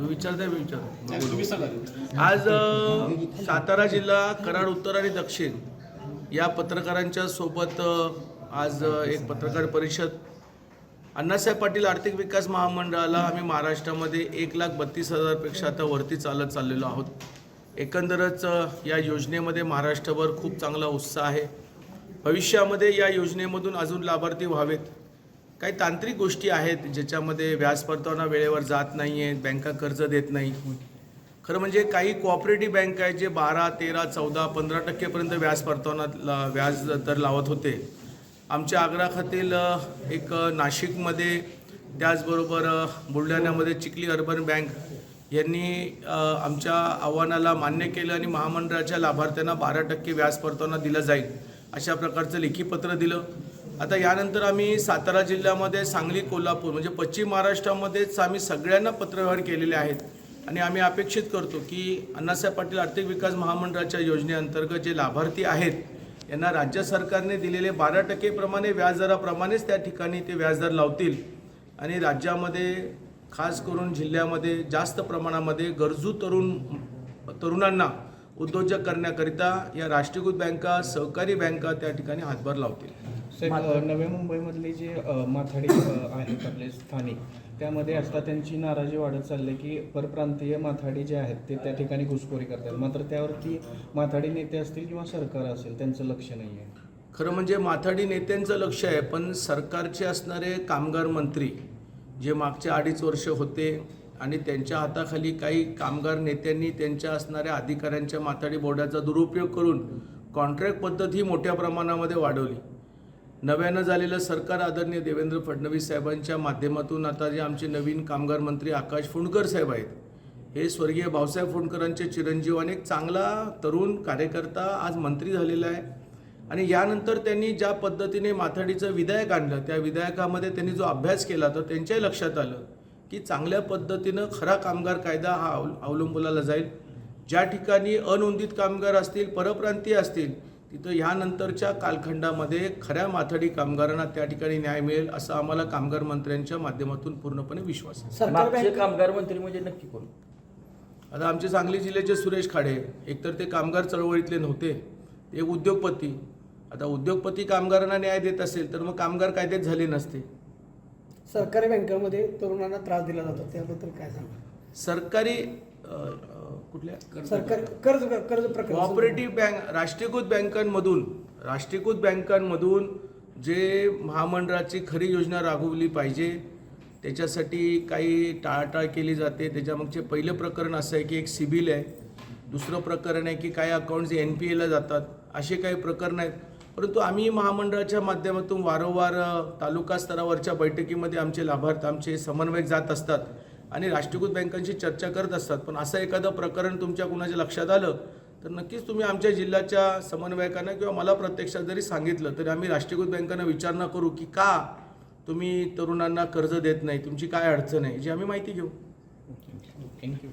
तू विचारताय मी विचार आज सातारा जिल्हा कराड उत्तर आणि दक्षिण या पत्रकारांच्या सोबत आज एक पत्रकार परिषद. अण्णासाहेब पाटील आर्थिक विकास महामंडळाला आम्ही महाराष्ट्रामध्ये एक लाख बत्तीस हजारपेक्षा आता वरती चालत चाललेलो आहोत. एकंदरच या योजनेमध्ये महाराष्ट्रभर खूप चांगला उत्साह आहे. भविष्यामध्ये या योजनेमधून अजून लाभार्थी व्हावेत. काही तांत्रिक गोष्टी आहेत ज्याच्यामध्ये व्याज परतावा वेळेवर जात नाही आहेत बँका कर्ज देत नाही. खरं म्हणजे काही कोऑपरेटिव्ह बँक आहेत जे बारा तेरा चौदा पंधरा टक्केपर्यंत व्याज परतावना ला- व्याज दर लावत होते. आमच्या आग्राखातील एक नाशिकमध्ये त्याचबरोबर बुलढाण्यामध्ये चिखली अर्बन बँक यांनी आमच्या आव्हानाला मान्य केलं आणि महामंडळाच्या लाभार्थ्यांना बारा टक्के व्याज परतावा दिलं जाईल. अशा प्रकारचं लेखी पत्र दिलं. आता यानंतर आम्ही सातारा जिल्ह्यामध्ये सांगली कोल्हापूर म्हणजे पश्चिम महाराष्ट्रामध्येच आम्ही सगळ्यांना पत्रव्यवहार केलेले आहेत. आणि आम्ही अपेक्षित करतो की अण्णासाहेब पाटील आर्थिक विकास महामंडळाच्या योजनेअंतर्गत जे लाभार्थी आहेत यांना राज्य सरकारने दिलेले बारा टक्केप्रमाणे व्याजदराप्रमाणेच त्या ठिकाणी ते व्याजदर लावतील. आणि राज्यामध्ये खास करून जिल्ह्यामध्ये जास्त प्रमाणामध्ये गरजू तरुण तरुणांना उद्योजक करण्याकरिता या राष्ट्रीयकृत बँका सहकारी बँका त्या ठिकाणी हातभार लावतील. साहेब अ, नव्या मुंबईमधले जे माथाडी आहेत आपले स्थानिक त्यामध्ये आता त्यांची नाराजी वाढत चालली की परप्रांतीय माथाडी जे आहेत ते त्या ठिकाणी घुसखोरी करतात. मात्र त्यावरती माथाडी नेते असतील किंवा सरकार असेल त्यांचं लक्ष नाही आहे. खरं म्हणजे माथाडी नेत्यांचं लक्ष आहे पण सरकारचे असणारे कामगार मंत्री जे मागच्या अडीच वर्ष होते आणि त्यांच्या हाताखाली काही कामगार नेत्यांनी त्यांच्या असणाऱ्या अधिकाऱ्यांच्या माथाडी बोर्डाचा दुरुपयोग करून कॉन्ट्रॅक्ट पद्धत ही मोठ्या प्रमाणामध्ये वाढवली. नव्यानं झालेलं सरकार आदरणीय देवेंद्र फडणवीस साहेबांच्या माध्यमातून आता जे आमचे नवीन कामगार मंत्री आकाश फुंडकर साहेब आहेत हे स्वर्गीय भाऊसाहेब फुंडकरांचे चिरंजीव आणि एक चांगला तरुण कार्यकर्ता आज मंत्री झालेला आहे. आणि यानंतर त्यांनी ज्या पद्धतीने माथाडीचं विधायक आणलं त्या विधायकामध्ये त्यांनी जो अभ्यास केला तर त्यांच्याही लक्षात आलं की चांगल्या पद्धतीनं खरा कामगार कायदा हा अवलंबला जाईल. ज्या ठिकाणी अनोंदित कामगार असतील परप्रांतीय असतील तिथं ह्यानंतरच्या कालखंडामध्ये खऱ्या माथाडी कामगारांना त्या ठिकाणी न्याय मिळेल असा आम्हाला कामगार मंत्र्यांच्या माध्यमातून पूर्णपणे विश्वास आहे. सरकार मागचे बँक कामगार मंत्री म्हणजे नक्की कोण? आता आमचे सांगली जिल्ह्याचे सुरेश खाडे एकतर ते कामगार चळवळीतले नव्हते ते उद्योगपती. आता उद्योगपती कामगारांना न्याय देत असेल तर मग कामगार कायद्यात झाले नसते. सरकारी बँकांमध्ये तरुणांना त्रास दिला जातो त्याबद्दल काय सांगा सरकारी कुठल्या सरकार कर्ज कर्ज प्रकरण कोऑपरेटिव्ह बँक राष्ट्रीयकृत बँकांमधून राष्ट्रीयकृत बँकांमधून जे महामंडळाची खरी योजना राबवली पाहिजे त्याच्यासाठी काही टाळाटाळ केली जाते. त्याच्यामागचे पहिलं प्रकरण असं आहे की एक सिबिल आहे. दुसरं प्रकरण आहे की काही अकाउंट्स एन पी एला जातात असे काही प्रकरण आहेत. परंतु आम्ही महामंडळाच्या माध्यमातून वारंवार तालुका स्तरावरच्या बैठकीमध्ये आमचे लाभार्थ आमचे समन्वयक जात असतात. आणि राष्ट्रीयकृत बँकांशी चर्चा करत असतात. पण असं एखादं प्रकरण तुमच्या कुणाच्या लक्षात आलं तर नक्कीच तुम्ही आमच्या जिल्ह्याच्या समन्वयकांना किंवा मला प्रत्यक्षात जरी सांगितलं तरी आम्ही राष्ट्रीयकृत बँकांना विचारणा करू की का तुम्ही तरुणांना कर्ज देत नाही तुमची काय अडचण आहे याची आम्ही माहिती घेऊ. थँक्यू